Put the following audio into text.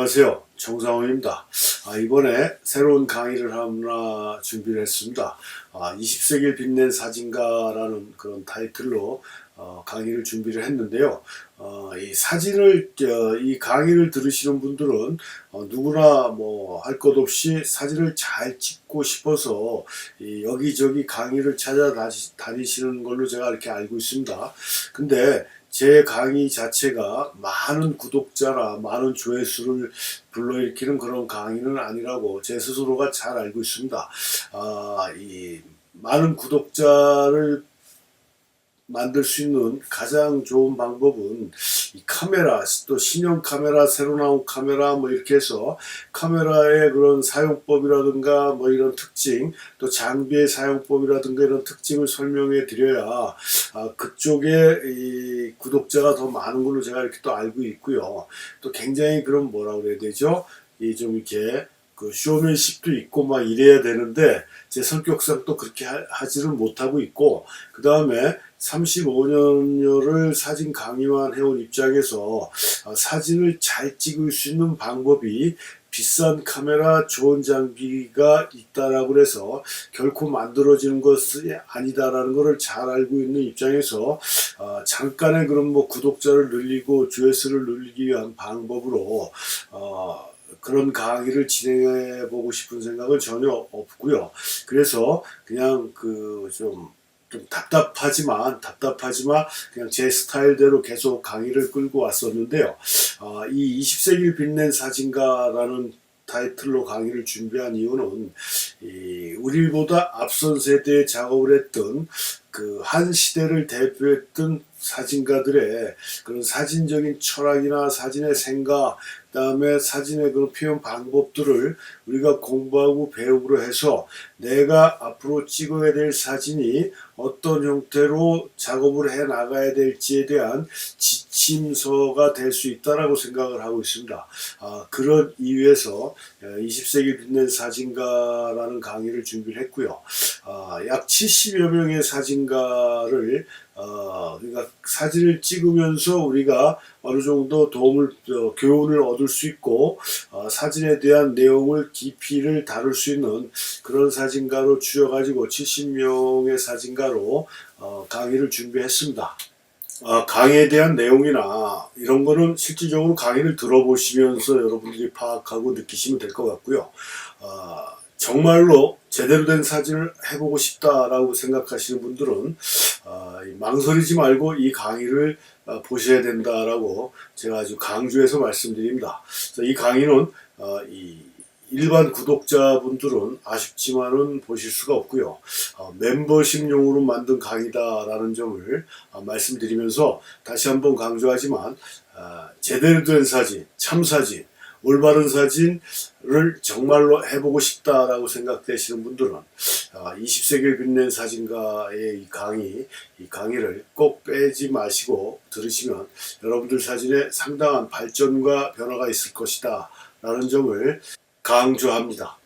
안녕하세요. 정상훈입니다. 아, 이번에 새로운 강의를 하나 준비를 했습니다. 아, 20세기를 빛낸 사진가라는 그런 타이틀로 어, 강의를 준비를 했는데요. 어, 이 사진을, 어, 이 강의를 들으시는 분들은 어, 누구나 뭐 할 것 없이 사진을 잘 찍고 싶어서 이 여기저기 강의를 찾아다니시는 걸로 제가 이렇게 알고 있습니다. 근데 제 강의 자체가 많은 구독자나 많은 조회수를 불러일으키는 그런 강의는 아니라고 제 스스로가 잘 알고 있습니다. 아, 이 많은 구독자를 만들 수 있는 가장 좋은 방법은 이 카메라, 또 신형 카메라, 새로 나온 카메라 뭐 이렇게 해서 카메라의 그런 사용법이라든가 뭐 이런 특징, 또 장비의 사용법이라든가 이런 특징을 설명해 드려야 아, 그쪽에 이 구독자가 더 많은 걸로 제가 이렇게 또 알고 있고요. 또 굉장히 그런 뭐라 그래야 되죠? 이 좀 이렇게 그 쇼맨십도 있고 막 이래야 되는데 제 성격상 또 그렇게 하, 하지는 못하고 있고 그 다음에 35년여를 사진 강의만 해온 입장에서 어, 사진을 잘 찍을 수 있는 방법이 비싼 카메라, 좋은 장비가 있다라고 해서 결코 만들어지는 것이 아니다라는 것을 잘 알고 있는 입장에서 어, 잠깐의 그런 뭐 구독자를 늘리고 조회수를 늘리기 위한 방법으로 어, 그런 강의를 진행해 보고 싶은 생각은 전혀 없고요. 그래서 그냥 그좀 좀 답답하지만 답답하지만 그냥 제 스타일대로 계속 강의를 끌고 왔었는데요. 아, 이 20세기를 빛낸 사진가라는 타이틀로 강의를 준비한 이유는 이 우리보다 앞선 세대에 작업을 했던 그 한 시대를 대표했던 사진가들의 그런 사진적인 철학이나 사진의 생각, 그다음에 사진의 그런 표현 방법들을 우리가 공부하고 배우기로 해서 내가 앞으로 찍어야 될 사진이 어떤 형태로 작업을 해 나가야 될지에 대한 지 침서가 될 수 있다라고 생각을 하고 있습니다. 아, 그런 이유에서 20세기 빛낸 사진가라는 강의를 준비를 했고요. 아, 약 70여 명의 사진가를 어, 그러니까 사진을 찍으면서 우리가 어느 정도 도움을 어, 교훈을 얻을 수 있고 어, 사진에 대한 내용을 깊이를 다룰 수 있는 그런 사진가로 추려가지고 70명의 사진가로 어, 강의를 준비했습니다. 아, 강의에 대한 내용이나 이런 거는 실질적으로 강의를 들어보시면서 여러분들이 파악하고 느끼시면 될 것 같고요. 아, 정말로 제대로 된 사진을 해보고 싶다라고 생각하시는 분들은 아, 이 망설이지 말고 이 강의를 아, 보셔야 된다라고 제가 아주 강조해서 말씀드립니다. 이 강의는 어, 이 일반 구독자분들은 아쉽지만은 보실 수가 없고요. 어, 멤버십용으로 만든 강의다라는 점을 어, 말씀드리면서 다시 한번 강조하지만 어, 제대로 된 사진, 참 사진, 올바른 사진을 정말로 해보고 싶다라고 생각되시는 분들은 20세기를 빛낸 사진가의 이 강의, 이 강의를 꼭 빼지 마시고 들으시면 여러분들 사진에 상당한 발전과 변화가 있을 것이다 라는 점을 강조합니다.